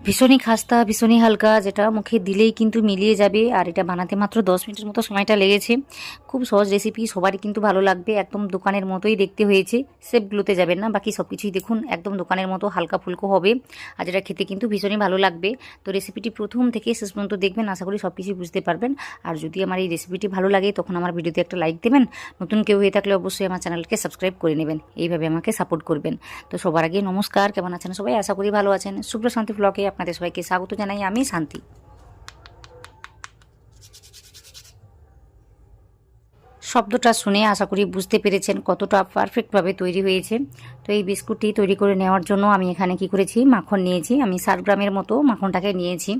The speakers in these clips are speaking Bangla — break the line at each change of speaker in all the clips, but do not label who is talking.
ভীষণই খাস্তা, ভীষণই হালকা, যেটা মুখে দিলেই কিন্তু মিলিয়ে যাবে। আর এটা বানাতে মাত্র দশ মিনিটের মতো সময়টা লেগেছে। খুব সহজ রেসিপি সবারই কিন্তু ভালো লাগবে। একদম দোকানের মতোই দেখতে হয়েছে। সেপগুলোতে যাবেন না, বাকি সব কিছুই দেখুন, একদম দোকানের মতো হালকা ফুলকো হবে। আর যেটা খেতে কিন্তু ভীষণই ভালো লাগবে। তো রেসিপিটি প্রথম থেকে শেষ পর্যন্ত দেখবেন, আশা করি সব কিছুই বুঝতে পারবেন। আর যদি আমার এই রেসিপিটি ভালো লাগে, তখন আমার ভিডিওতে একটা লাইক দেবেন। নতুন কেউ হয়ে থাকলে অবশ্যই আমার চ্যানেলকে সাবস্ক্রাইব করে নেবেন। এইভাবে আমাকে সাপোর্ট করবেন। তো সবার আগে নমস্কার, কেমন আছেন সবাই? আশা করি ভালো আছেন। শুভ্র শান্তি ব্লগে আপনাদের সবাইকে স্বাগত জানাই আমি শান্তি। শব্দটা শুনে আশা করি বুঝতে পেরেছেন কতটা পারফেক্টভাবে তৈরি হয়েছে। তো এই বিস্কুটটি তৈরি করে নেওয়ার জন্য আমি এখানে কি করেছি? মাখন নিয়েছি। আমি ষাট গ্রামের মতো মাখনটাকে নিয়েছি।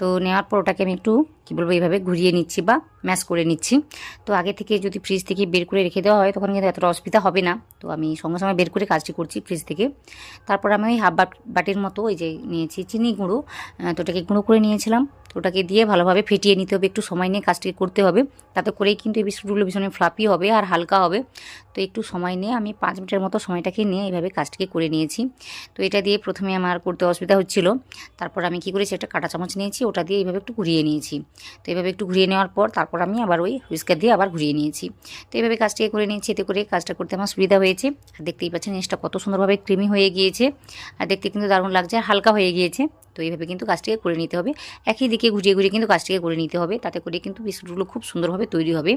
তো নেওয়ার পর ওটাকে আমি একটু, কী বলব, এইভাবে ঘুরিয়ে নিচ্ছি বা ম্যাশ করে নিচ্ছি। তো আগে থেকে যদি ফ্রিজ থেকে বের করে রেখে দেওয়া হয়, তখন কিন্তু এতটা অসুবিধা হবে না। তো আমি সঙ্গে সঙ্গে বের করে কাজটি করছি ফ্রিজ থেকে। তারপর আমি ওই হাফ বাটির মতো ওই যে নিয়েছি চিনি গুঁড়ো তো ওটাকে গুঁড়ো করে নিয়েছিলাম। ওটাকে দিয়ে ভালোভাবে ফেটিয়ে নিতে হবে। একটু সময় নিয়ে কাজটি করতে হবে। তাতে করেই কিন্তু এই বিস্কুটগুলো ভীষণ ফ্লাপি হবে আর হালকা হবে। তো একটু সময় নিয়ে আমি পাঁচ মিনিটের মতো সময়টাকে নিয়ে এইভাবে কাজটিকে করে নিয়েছি। তো এটা দিয়ে প্রথমে আমার করতে অসুবিধা হচ্ছিল। তারপর আমি কি করেছি? একটা কাঁটা চামচ নিয়েছি, ওটা দিয়ে এইভাবে একটু ঘুরিয়ে নিয়েছি। তো এইভাবে একটু ঘুরিয়ে নেওয়ার পর তারপর আমি আবার ওই হুইস্কার দিয়ে আবার ঘুরিয়ে নিয়েছি। তো এইভাবে কাজটিকে করে নিয়েছি। এতে করে কাজটা করতে আমার সুবিধা হয়েছে। আর দেখতেই পাচ্ছেন জিনিসটা কত সুন্দরভাবে ক্রিমি হয়ে গিয়েছে। আর দেখতে কিন্তু দারুণ লাগছে, আর হালকা হয়ে গিয়েছে। তো এইভাবে কিন্তু কাজটিকে করে নিতে হবে। একই দিকে ঘুরিয়ে ঘুরিয়ে কিন্তু কাজটিকে করে নিতে হবে। তাতে করে কিন্তু বিস্কুটগুলো খুব সুন্দরভাবে তৈরি হবে।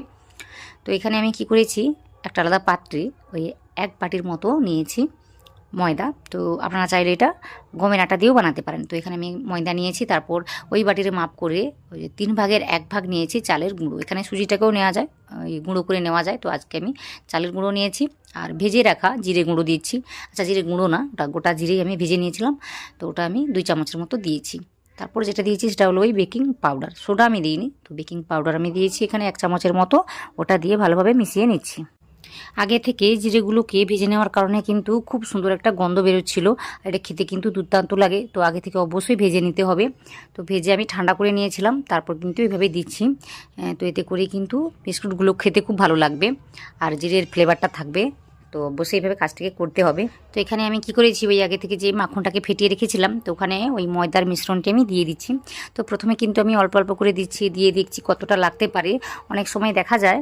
তো এখানে আমি কি করেছি? একটা আলাদা পাত্রে ওই এক বাটির মতো নিয়েছি ময়দা। তো আপনারা চাইলে এটা গমের আটা দিয়েও বানাতে পারেন। তো এখানে আমি ময়দা নিয়েছি, তারপর ওই বাটির মাপ করে ওই যে তিন ভাগের এক ভাগ নিয়েছি চালের গুঁড়ো। এখানে সুজিটাকেও নেওয়া যায়, ওই গুঁড়ো করে নেওয়া যায়। তো আজকে আমি চালের গুঁড়ো নিয়েছি আর ভেজে রাখা জিরে গুঁড়ো দিচ্ছি। আচ্ছা জিরে গুঁড়ো না, ওটা গোটা জিরেই আমি ভেজে নিয়েছিলাম। তো ওটা আমি দুই চামচের মতো দিয়েছি। তারপর যেটা দিয়েছি সেটা হলো ওই বেকিং পাউডার। সোডা আমি দিইনি, তো বেকিং পাউডার আমি দিয়েছি এখানে এক চামচের মতো। ওটা দিয়ে ভালোভাবে মিশিয়ে নিচ্ছি। আগে থেকে জিরেগুলোকে ভেজে নেওয়ার কারণে কিন্তু খুব সুন্দর একটা গন্ধ বেরোচ্ছিল। এটা খেতে কিন্তু দুর্দান্ত লাগে। তো আগে থেকে অবশ্যই ভেজে নিতে হবে। তো ভেজে আমি ঠান্ডা করে নিয়েছিলাম। তারপর কিন্তু এইভাবে দিচ্ছি। তো এতে করে কিন্তু বিস্কুটগুলো খেতে খুব ভালো লাগবে। আর জিরের ফ্লেভারটা থাকবে। তো অবশ্যই এইভাবে কাজটাকে করতে হবে। তো এখানে আমি কি করেছি? ওই আগে থেকে যে মাখনটাকে ফেটিয়ে রেখেছিলাম, তো ওখানে ওই ময়দার মিশ্রণটি আমি দিয়ে দিচ্ছি। তো প্রথমে কিন্তু আমি অল্প অল্প করে দিচ্ছি। দিয়ে দেখছি কতটা লাগতে পারে। অনেক সময় দেখা যায়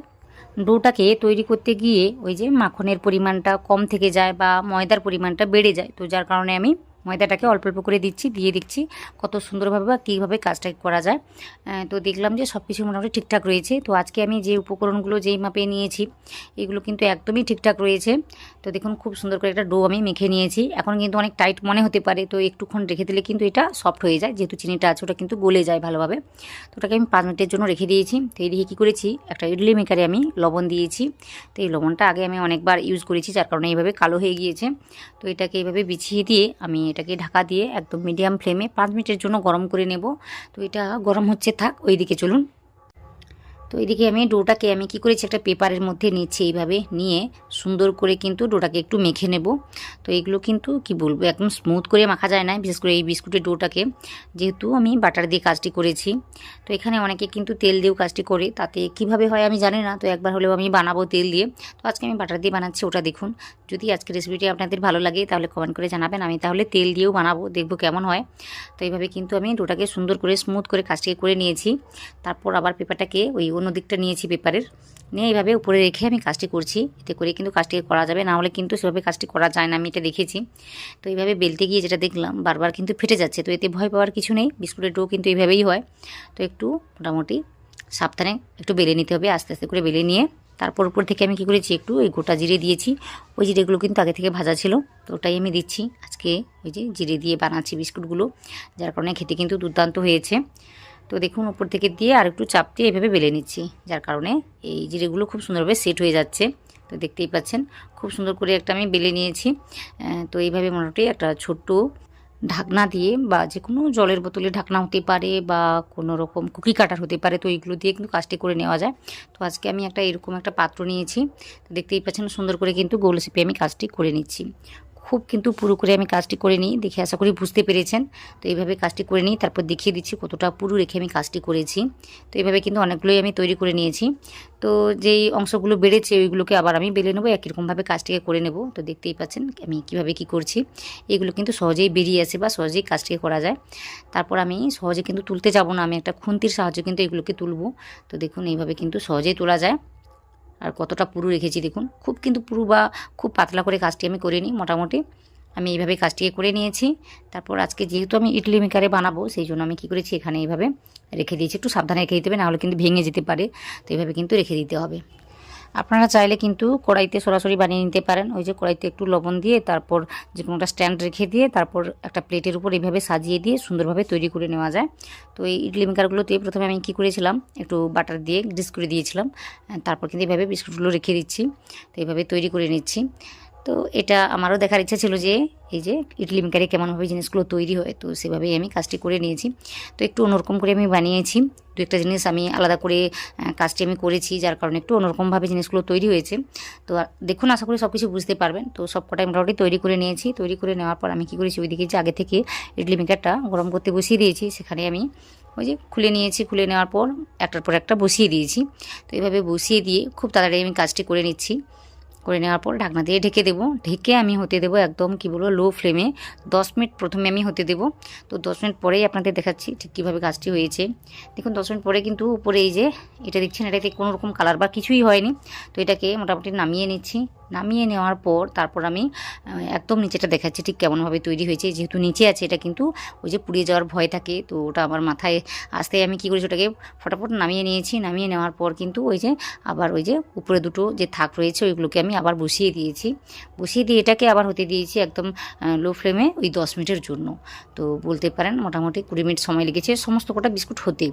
ডোটাকে তৈরি করতে গিয়ে ওই যে মাখনের পরিমাণটা কম থেকে যায় বা ময়দার পরিমাণটা বেড়ে যায়। তো যার কারণে আমি ময়দাটাকে অল্প অল্প করে দিচ্ছি, দিয়ে দিচ্ছি কত সুন্দরভাবে বা কীভাবে কাজটা করা যায়। তো দেখলাম যে সব কিছু মোটামুটি ঠিকঠাক রয়েছে। তো আজকে আমি যে উপকরণগুলো যেই মাপে নিয়েছি, এগুলো কিন্তু একদমই ঠিকঠাক রয়েছে। তো দেখুন, খুব সুন্দর করে একটা ডো আমি মেখে নিয়েছি। এখন কিন্তু অনেক টাইট মনে হতে পারে, তো একটুক্ষণ রেখে দিলে কিন্তু এটা সফট হয়ে যায়। যেহেতু চিনিটা আছে, ওটা কিন্তু গলে যায় ভালোভাবে। তো ওটাকে আমি পাঁচ মিনিটের জন্য রেখে দিয়েছি। তো এই দিকে কী করেছি, একটা ইডলি মেকারে আমি লবণ দিয়েছি। তো এই লবণটা আগে আমি অনেকবার ইউজ করেছি, যার কারণে এইভাবে কালো হয়ে গিয়েছে। তো এটাকে এইভাবে বিছিয়ে দিয়ে আমি এটাকে ঢাকা দিয়ে একদম মিডিয়াম ফ্লেমে পাঁচ মিনিটের জন্য গরম করে নেব। তো এটা গরম হচ্ছে থাক, ওইদিকে চলুন। তো এদিকে আমি ডোটাকে আমি কি করেছি, একটা পেপারের মধ্যে নিচ্ছি এইভাবে, নিয়ে সুন্দর করে কিন্তু ডোটাকে একটু মেখে নেব। তো এগুলো কিন্তু কি বলব, একদম স্মুথ করে মাখা যায় না, বিশেষ করে এই বিস্কুটের ডোটাকে। যেহেতু আমি বাটার দিয়ে কাজটি করেছি, তো এখানে অনেকে কিন্তু তেল দিয়েও কাজটি করে, তাতে কীভাবে হয় আমি জানি না, তো একবার হলেও আমি বানাবো তেল দিয়ে। তো আজকে আমি বাটার দিয়ে বানাচ্ছি, ওটা দেখুন। যদি আজকে রেসিপিটি আপনাদের ভালো লাগে, তাহলে কমেন্ট করে জানাবেন, আমি তাহলে তেল দিয়েও বানাবো, দেখব কেমন হয়। তো এইভাবে কিন্তু আমি ডোটাকে সুন্দর করে স্মুথ করে কাজটিকে করে নিয়েছি। তারপর আবার পেপারটাকে ওই অন্য দিকটা নিয়েছি পেপারের। নিয়ে এইভাবে উপরে রেখে আমি কাজটি করছি। এতে করে কিন্তু কাজটি করা যাবে। না হলে কিন্তু সেভাবে কাজটি করা যায় না। আমি এটা দেখেছি। তো এইভাবে বেলতে গিয়ে যেটা দেখলাম, বারবার কিন্তু ফেটে যাচ্ছে। তো এতে ভয় পাওয়ার কিছু নেই। বিস্কুটের ডো কিন্তু এইভাবেই হয়। তো একটু মোটামুটি সাবধানে একটু বেলে নিতে হবে। আস্তে আস্তে করে বেলে নিয়ে তারপর উপর থেকে আমি কী করেছি, একটু ওই গোটা জিরে দিয়েছি। ওই জিরেগুলো কিন্তু আগে থেকে ভাজা ছিল। তো ওটাই আমি দিচ্ছি। আজকে ওই যে জিরে দিয়ে বানাচ্ছি বিস্কুটগুলো, যার কারণে খেতে কিন্তু দুর্দান্ত হয়েছে। তো দেখুন, উপর থেকে দিয়ে আর একটু চাপ দিয়ে এইভাবে বেলে নিচ্ছি, যার কারণে এই জিরেগুলো খুব সুন্দরভাবে সেট হয়ে যাচ্ছে। তো দেখতেই পাচ্ছেন, খুব সুন্দর করে একটা আমি বেলে নিয়েছি। তো এইভাবে মোটামুটি একটা ছোট্ট ঢাকনা দিয়ে বা যে কোনো জলের বোতলে ঢাকনা হতে পারে বা কোনো রকম কুকি কাটার হতে পারে, তো এইগুলো দিয়ে কিন্তু কাজটি করে নেওয়া যায়। তো আজকে আমি একটা এরকম একটা পাত্র নিয়েছি। তো দেখতেই পাচ্ছেন, সুন্দর করে কিন্তু গোল শেপে আমি কাজটি করে নিচ্ছি। খুব কিন্তু পুরো করে আমি কাজটি করে নিই, দেখে আশা করি বুঝতে পেরেছেন। তো এইভাবে কাজটি করে নিই, তারপর দেখিয়ে দিচ্ছি কতটা পুরো রেখে আমি কাজটি করেছি। তো এইভাবে কিন্তু অনেকগুলোই আমি তৈরি করে নিয়েছি। তো যেই অংশগুলো বেড়েছে ওইগুলোকে আবার আমি বেলে নেব, একই রকমভাবে কাজটিকে করে নেব। তো দেখতেই পাচ্ছেন আমি কীভাবে কি করছি। এগুলো কিন্তু সহজেই বেরিয়ে আসে বা সহজেই কাজটিকে করা যায়। তারপর আমি সহজে কিন্তু তুলতে যাব না, আমি একটা খুন্তির সাহায্যে কিন্তু এগুলোকে তুলবো। তো দেখুন এইভাবে কিন্তু সহজেই তোলা যায়। আর কতটা পুরু রেখেছি দেখুন। খুব কিন্তু পুরু বা খুব পাতলা করে কাজটি আমি করে নিই মোটামুটি। আমি এইভাবে কাজটিকে করে নিয়েছি। তারপর আজকে যেহেতু আমি ইডলি মেকারে বানাবো, সেই জন্য আমি কী করেছি এখানে এইভাবে রেখে দিয়েছি। একটু সাবধানে রেখে দিতে হবে, নাহলে কিন্তু ভেঙে যেতে পারে। তো এইভাবে কিন্তু রেখে দিতে হবে। আপনারা চাইলে কিন্তু কড়াইতে সরাসরি বানিয়ে নিতে পারেন। ওই যে কড়াইতে একটু লবণ দিয়ে তারপর যে কোনো একটা স্ট্যান্ড রেখে দিয়ে তারপর একটা প্লেটের উপর এইভাবে সাজিয়ে দিয়ে সুন্দরভাবে তৈরি করে নেওয়া যায়। তো এই ইডলি মেকারগুলোতে প্রথমে আমি কী করেছিলাম? একটু বাটার দিয়ে গ্রিস করে দিয়েছিলাম। তারপর কিন্তু এইভাবে বিস্কুটগুলো রেখে দিচ্ছি। তো এইভাবে তৈরি করে নিচ্ছি। তো এটা আমারও দেখার ইচ্ছা ছিল যে, এই যে ইডলি মেকারে কেমনভাবে জিনিসগুলো তৈরি হয়, তো সেভাবেই আমি কাজটি করে নিয়েছি। তো একটু অন্যরকম করে আমি বানিয়েছি। দু একটা জিনিস আমি আলাদা করে কাজটি আমি করেছি, যার কারণে একটু অন্যরকমভাবে জিনিসগুলো তৈরি হয়েছে। তো দেখুন, আশা করি সব কিছু বুঝতে পারবেন। তো সব কটাই মোটামুটি তৈরি করে নিয়েছি। তৈরি করে নেওয়ার পর আমি কী করেছি, ওইদিকে যে আগে থেকে ইডলি মেকারটা গরম করতে বসিয়ে দিয়েছি, সেখানে আমি ওই যে খুলে নিয়েছি। খুলে নেওয়ার পর একটার পর একটা বসিয়ে দিয়েছি। তো এইভাবে বসিয়ে দিয়ে খুব তাড়াতাড়ি আমি কাজটি করে নিচ্ছি। করে নেওয়ার পর ঢাকনা দিয়ে ঢেকে দেবো। ঢেকে আমি হতে দেবো একদম কি বলব লো ফ্লেমে দশ মিনিট প্রথমে আমি হতে দেবো। তো দশ মিনিট পরেই আপনাদের দেখাচ্ছি ঠিক কীভাবে কাজটি হয়েছে। দেখুন, দশ মিনিট পরে কিন্তু উপরে এই যে এটা দেখছেন, এটাতে কোনো রকম কালার বা কিছুই হয়নি। তো এটাকে মোটামুটি নামিয়ে নিচ্ছি। নামিয়ে নেওয়ার পর তারপর আমি একদম নিচেটা দেখাচ্ছি ঠিক কেমনভাবে তৈরি হয়েছে। যেহেতু নিচে আছে, এটা কিন্তু ওই যে পুড়িয়ে যাওয়ার ভয় থাকে, তো ওটা আমার মাথায় আসতে আমি কী করেছি, ওটাকে ফটাফট নামিয়ে নিয়েছি। নামিয়ে নেওয়ার পর কিন্তু ওই যে আবার ওই যে উপরে দুটো যে থাক রয়েছে, ওইগুলোকে আমি আবার বসিয়ে দিয়েছি। বসিয়ে দিয়ে এটাকে আবার হতে দিয়েছি একদম লো ফ্লেমে ওই দশ মিনিটের জন্য। তো বলতে পারেন মোটামুটি কুড়ি মিনিট সময় লেগেছে, সমস্ত কটা বিস্কুট হতে।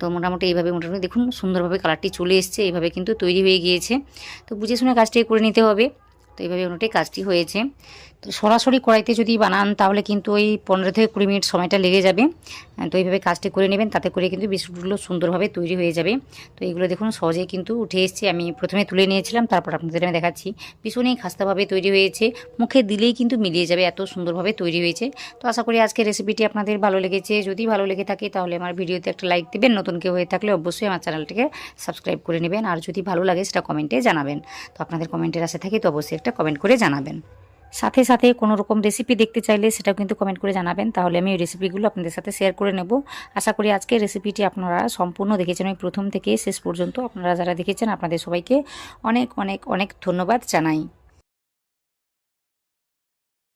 তো মোটামুটি এইভাবে, মোটামুটি দেখুন সুন্দরভাবে কালারটি চলে এসছে, এইভাবে কিন্তু তৈরি হয়ে গিয়েছে। তো বুঝে শুনে কাজটাই করে নিতে হবে। তো এইভাবে অনেকটাই কাজটি হয়েছে। তো সরাসরি কড়াইতে যদি বানান, তাহলে কিন্তু ওই পনেরো থেকে কুড়ি মিনিট সময়টা লেগে যাবে। তো এইভাবে কাজটি করে নেবেন, তাতে করে কিন্তু বিস্কুটগুলো সুন্দরভাবে তৈরি হয়ে যাবে। তো এইগুলো দেখুন, সহজেই কিন্তু উঠে এসছে। আমি প্রথমে তুলে নিয়েছিলাম, তারপর আপনাদের আমি দেখাচ্ছি। ভীষণই খাস্তাভাবে তৈরি হয়েছে। মুখে দিলেই কিন্তু মিলিয়ে যাবে, এত সুন্দরভাবে তৈরি হয়েছে। তো আশা করি আজকের রেসিপিটি আপনাদের ভালো লেগেছে। যদি ভালো লেগে থাকে, তাহলে আমার ভিডিওতে একটা লাইক দেবেন। নতুন কেউ হয়ে থাকলে অবশ্যই আমার চ্যানেলটিকে সাবস্ক্রাইব করে নেবেন। আর যদি ভালো লাগে, সেটা কমেন্টে জানাবেন। তো আপনাদের কমেন্টের আশা থাকে, তো অবশ্যই একটা কমেন্ট করে জানাবেন। সাথে সাথে কোনো রকম রেসিপি দেখতে চাইলে সেটাও কিন্তু কমেন্ট করে জানাবেন। তাহলে আমি ওই রেসিপিগুলো আপনাদের সাথে শেয়ার করে নেব। আশা করি আজকে রেসিপিটি আপনারা সম্পূর্ণ দেখেছেন। আমি প্রথম থেকে শেষ পর্যন্ত আপনারা যারা দেখেছেন, আপনাদের সবাইকে অনেক অনেক অনেক ধন্যবাদ জানাই।